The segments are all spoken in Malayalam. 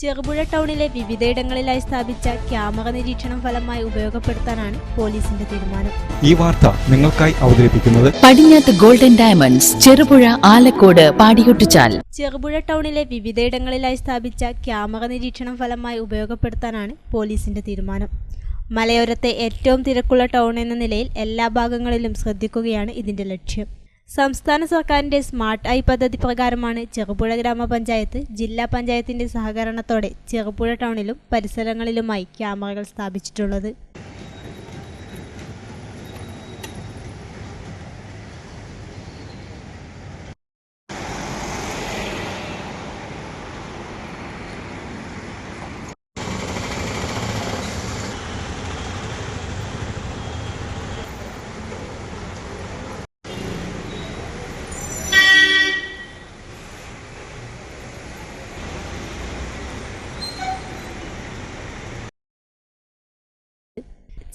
ചെറുപുഴ ടൗണിലെ വിവിധയിടങ്ങളിലായി സ്ഥാപിച്ച ക്യാമറ നിരീക്ഷണം ഫലമായി ഉപയോഗപ്പെടുത്താനാണ് പോലീസിന്റെ തീരുമാനം. ഈ വാർത്ത നിങ്ങൾക്കായി അവതരിപ്പിക്കുന്നത് പടിഞ്ഞാത്ത് ഗോൾഡൻ ഡയമണ്ട്സ് ചെറുപുഴ ആലക്കോട് പാടിയൊട്ടിച്ചാൽ ചെറുപുഴ ടൗണിലെ വിവിധയിടങ്ങളിലായി സ്ഥാപിച്ച ക്യാമറ നിരീക്ഷണം ഫലമായി ഉപയോഗപ്പെടുത്താനാണ് പോലീസിന്റെ തീരുമാനം. മലയോരത്തെ ഏറ്റവും തിരക്കുള്ള ടൗൺ എന്ന നിലയിൽ എല്ലാ ഭാഗങ്ങളിലും ശ്രദ്ധിക്കുകയാണ് ഇതിന്റെ ലക്ഷ്യം. സംസ്ഥാന സർക്കാരിന്റെ സ്മാർട്ട് ഐ പദ്ധതി പ്രകാരമാണ് ചെറുപുഴ ഗ്രാമപഞ്ചായത്ത് ജില്ലാ പഞ്ചായത്തിന്റെ സഹകരണത്തോടെ ചെറുപുഴ ടൗണിലും പരിസരങ്ങളിലുമായി ക്യാമറകൾ സ്ഥാപിച്ചിട്ടുള്ളത്.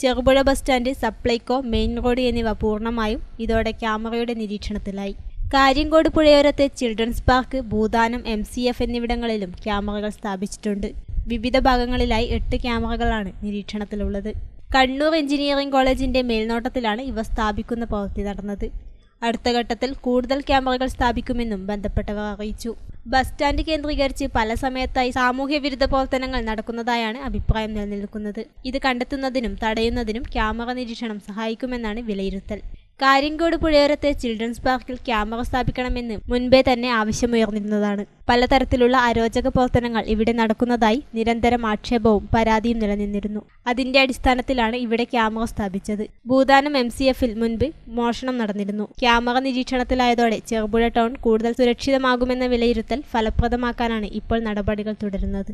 Cherupuzha bus stand Supplyco main road എന്നിവ പൂർണമായും ഇതോടെ ക്യാമറയുടെ നിരീക്ഷണത്തിലായി. Kariyangode പുഴയോരത്തെ children's park Bhoothanam M C F എന്നിവിടങ്ങളിലും ക്യാമറകൾ സ്ഥാപിച്ചിട്ടുണ്ട്. വിവിധ ഭാഗങ്ങളിലായി എട്ട് ക്യാമറകളാണ് നിരീക്ഷണത്തിലുള്ളത്. കണ്ണൂർ എഞ്ചിനീയറിംഗ് കോളേജിന്റെ മേൽനോട്ടത്തിലാണ് ഇവ സ്ഥാപിക്കുന്ന പ്രവൃത്തി നടന്നത്. അടുത്ത ഘട്ടത്തിൽ കൂടുതൽ ക്യാമറകൾ സ്ഥാപിക്കുമെന്നും ബന്ധപ്പെട്ടവർ അറിയിച്ചു. ബസ് സ്റ്റാൻഡ് കേന്ദ്രീകരിച്ച് പല സമയത്തായി സാമൂഹ്യ വിരുദ്ധ പ്രവർത്തനങ്ങൾ നടക്കുന്നതായാണ് അഭിപ്രായം നിലനിൽക്കുന്നത്. ഇത് കണ്ടെത്തുന്നതിനും തടയുന്നതിനും ക്യാമറ നിരീക്ഷണം സഹായിക്കുമെന്നാണ് വിലയിരുത്തൽ. കാര്യങ്കോട് പുഴയോരത്തെ ചിൽഡ്രൻസ് പാർക്കിൽ ക്യാമറ സ്ഥാപിക്കണമെന്ന് മുൻപേ തന്നെ ആവശ്യമുയർന്നിരുന്നതാണ്. പലതരത്തിലുള്ള അരോചക പ്രവർത്തനങ്ങൾ ഇവിടെ നടക്കുന്നതായി നിരന്തരം ആക്ഷേപവും പരാതിയും നിലനിന്നിരുന്നു. അതിന്റെ അടിസ്ഥാനത്തിലാണ് ഇവിടെ ക്യാമറ സ്ഥാപിച്ചത്. ഭൂതാനം എം സി എഫിൽ മുൻപ് മോഷണം നടന്നിരുന്നു. ക്യാമറ നിരീക്ഷണത്തിലായതോടെ ചെറുപുഴ ടൗൺ കൂടുതൽ സുരക്ഷിതമാകുമെന്ന വിലയിരുത്തൽ ഫലപ്രദമാക്കാനാണ് ഇപ്പോൾ നടപടികൾ തുടരുന്നത്.